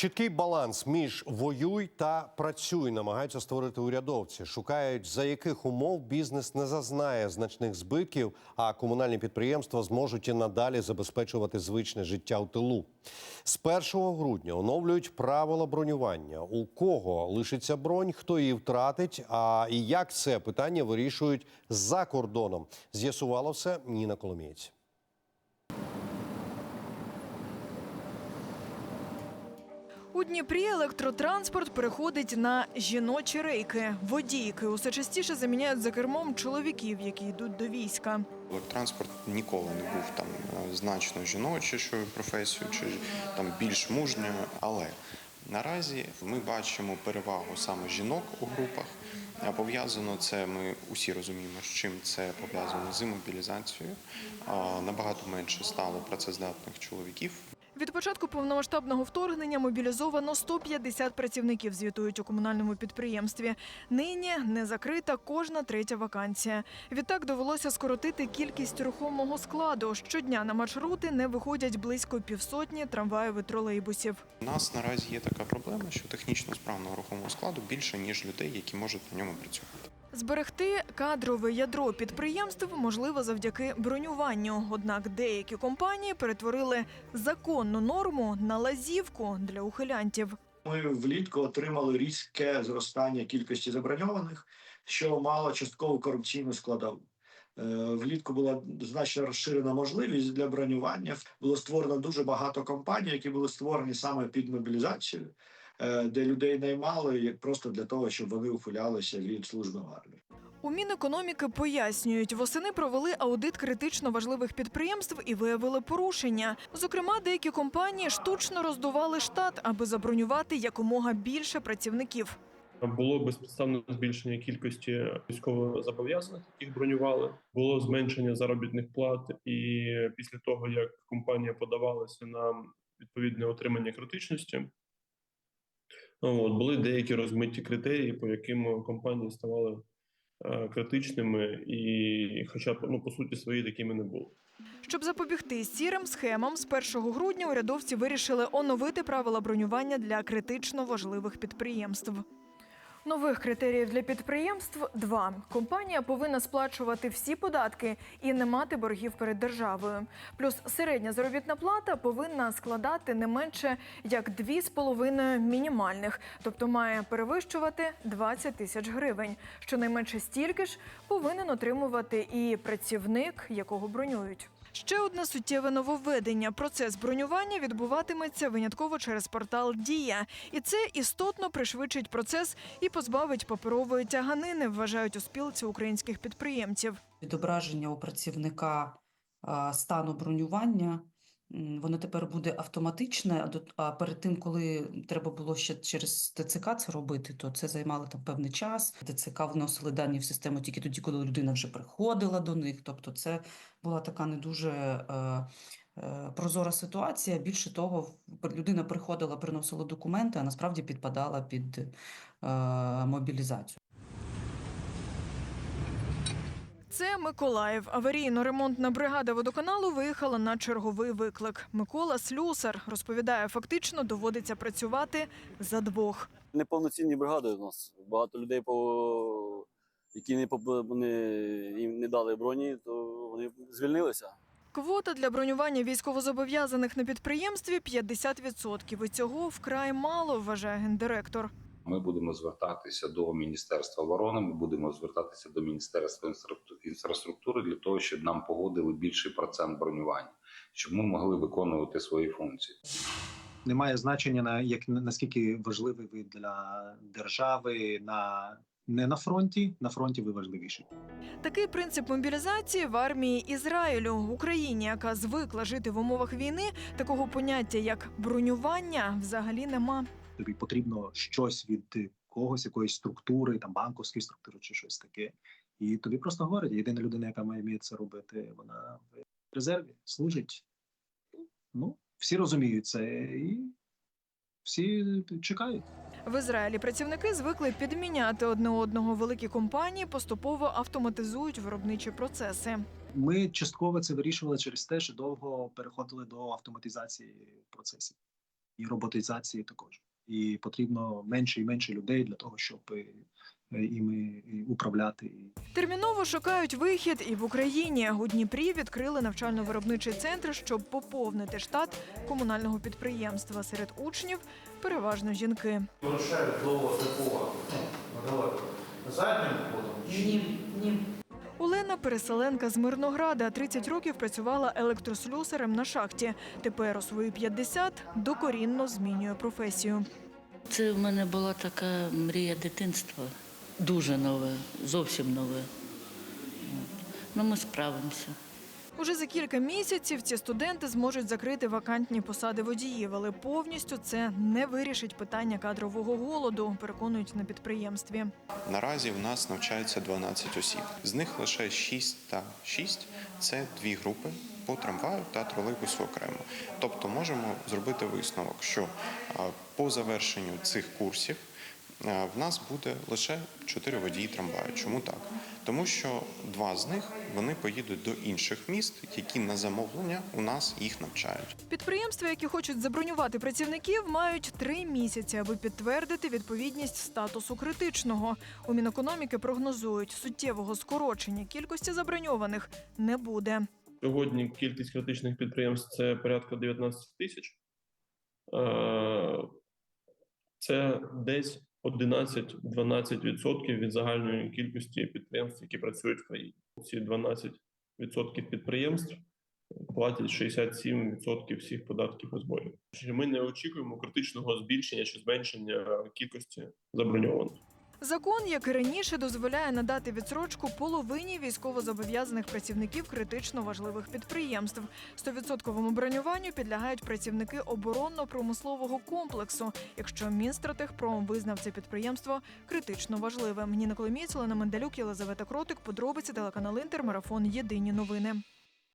Чіткий баланс між воюй та працюй намагаються створити урядовці. Шукають за яких умов бізнес не зазнає значних збитків, а комунальні підприємства зможуть і надалі забезпечувати звичне життя у тилу. З 1 грудня оновлюють правила бронювання. У кого лишиться бронь, хто її втратить, а і як це питання вирішують за кордоном. З'ясувало все Ніна Коломієць. У Дніпрі електротранспорт переходить на жіночі рейки. Водійки усе частіше заміняють за кермом чоловіків, які йдуть до війська. Електротранспорт ніколи не був там е, значно жіночішою професією чи там більш мужньою, але наразі ми бачимо перевагу саме жінок у групах. А Пов'язано це, ми усі розуміємо, з чим це пов'язано з мобілізацією. Набагато менше стало працездатних чоловіків. Від початку повномасштабного вторгнення мобілізовано 150 працівників, звітують у комунальному підприємстві. Нині не закрита кожна третя вакансія. Відтак довелося скоротити кількість рухомого складу. Щодня на маршрути не виходять близько півсотні трамваїв і тролейбусів. У нас наразі є така проблема, що технічно справного рухомого складу більше ніж людей, які можуть на ньому працювати. Зберегти кадрове ядро підприємств можливо завдяки бронюванню. Однак деякі компанії перетворили законну норму на лазівку для ухилянтів. Ми влітку отримали різке зростання кількості заброньованих, що мало частково корупційну складову. Е, Влітку була значно розширена можливість для бронювання. Було створено дуже багато компаній, які були створені саме під мобілізацію, де людей наймали як просто для того, щоб вони ухилялися від служби в армії. У Мінекономіки пояснюють, восени провели аудит критично важливих підприємств і виявили порушення. Зокрема, деякі компанії штучно роздували штат, аби забронювати якомога більше працівників. Було безпідставне збільшення кількості військовозобов'язаних, яких бронювали. Було зменшення заробітних плат, і після того як компанія подавалася на відповідне отримання критичності, от, були деякі розмиті критерії, по яким компанії ставали е, критичними, і, хоча ну, по суті свої такими не було. Щоб запобігти сірим схемам, з 1 грудня урядовці вирішили оновити правила бронювання для критично важливих підприємств. Нових критеріїв для підприємств два. Компанія повинна сплачувати всі податки і не мати боргів перед державою. Плюс середня заробітна плата повинна складати не менше як 2,5 мінімальних, тобто має перевищувати 20 тисяч гривень. Щонайменше стільки ж повинен отримувати і працівник, якого бронюють. Ще одне суттєве нововведення. Процес бронювання відбуватиметься винятково через портал Дія, і це істотно пришвидшить процес і позбавить паперової тяганини, вважають у спілці українських підприємців. відображення у працівника стану бронювання. Воно тепер буде автоматичне, а перед тим, коли треба було ще через ТЦК це робити, то це займало там певний час. ТЦК вносили дані в систему тільки тоді, коли людина вже приходила до них. Тобто, це була така не дуже е, прозора ситуація. Більше того, людина приходила, приносила документи, а насправді підпадала під е, мобілізацію. Це Миколаїв. Аварійно-ремонтна бригада водоканалу виїхала на черговий виклик. Микола Слюсар розповідає, фактично доводиться працювати за двох. неповноцінні бригади у нас. Багато людей, по... які не, їм не дали броні, то вони звільнилися. Квота для бронювання військовозобов'язаних на підприємстві 50%. І цього вкрай мало, вважає гендиректор. Ми будемо звертатися до Міністерства оборони. Ми будемо звертатися до Міністерства інфраструкту- інфраструктури для того, щоб нам погодили більший процент бронювання, щоб ми могли виконувати свої функції. немає значення на як наскільки важливий ви для держави на не на фронті. На фронті ви важливіші. Такий принцип мобілізації в армії Ізраїлю в Україні, яка звикла жити в умовах війни, такого поняття як бронювання взагалі нема. Тобі потрібно щось від когось, якоїсь структури, там банковської структури чи щось таке. І тобі просто говорять, єдина людина, яка має вміє це робити, вона в резерві служить. Ну, всі розуміють це і всі чекають. В Ізраїлі працівники звикли підміняти одне одного. Великі компанії поступово автоматизують виробничі процеси. Ми частково це вирішували через те, що довго переходили до автоматизації процесів. і роботизації також. І потрібно менше і менше людей для того, щоб е, іми управляти. Терміново шукають вихід і в Україні. У Дніпрі відкрили навчально-виробничий центр, щоб поповнити штат комунального підприємства. Серед учнів переважно жінки. Вирушають до депо. Заднім ходом? Ні, ні. Олена переселенка з Мирнограда 30 років працювала електрослюсарем на шахті. Тепер у свої 50 докорінно змінює професію. Це в мене була така мрія дитинства. Дуже нове, зовсім нове. Ну, ми справимося. Уже за кілька місяців ці студенти зможуть закрити вакантні посади водіїв, але повністю це не вирішить питання кадрового голоду, переконують на підприємстві. Наразі в нас навчаються 12 осіб. З них лише 6 та 6 – це дві групи по трамваю та тролейбусу окремо. Тобто можемо зробити висновок, що по завершенню цих курсів в нас буде лише 4 водії трамваю. Чому так? Тому що два з них вони поїдуть до інших міст, які на замовлення у нас їх навчають. Підприємства, які хочуть забронювати працівників, мають три місяці, аби підтвердити відповідність статусу критичного. У Мінекономіки прогнозують, суттєвого скорочення кількості заброньованих не буде. Сьогодні кількість критичних підприємств це порядка 19 тисяч. Е, Це десь 11-12% від загальної кількості підприємств, які працюють в країні. Ці 12% підприємств платять 67% всіх податків і зборів. Ми не очікуємо критичного збільшення чи зменшення кількості заброньованих. Закон, як і раніше, дозволяє надати відсрочку половині військовозобов'язаних працівників критично важливих підприємств. Стовідсотковому бронюванню підлягають працівники оборонно-промислового комплексу, якщо Мінстратегпром визнав це підприємство критично важливим. Ніна Коломієць, Олена Мендалюк, Єлизавета Кротик, подробиці телеканал Інтер, марафон Єдині новини.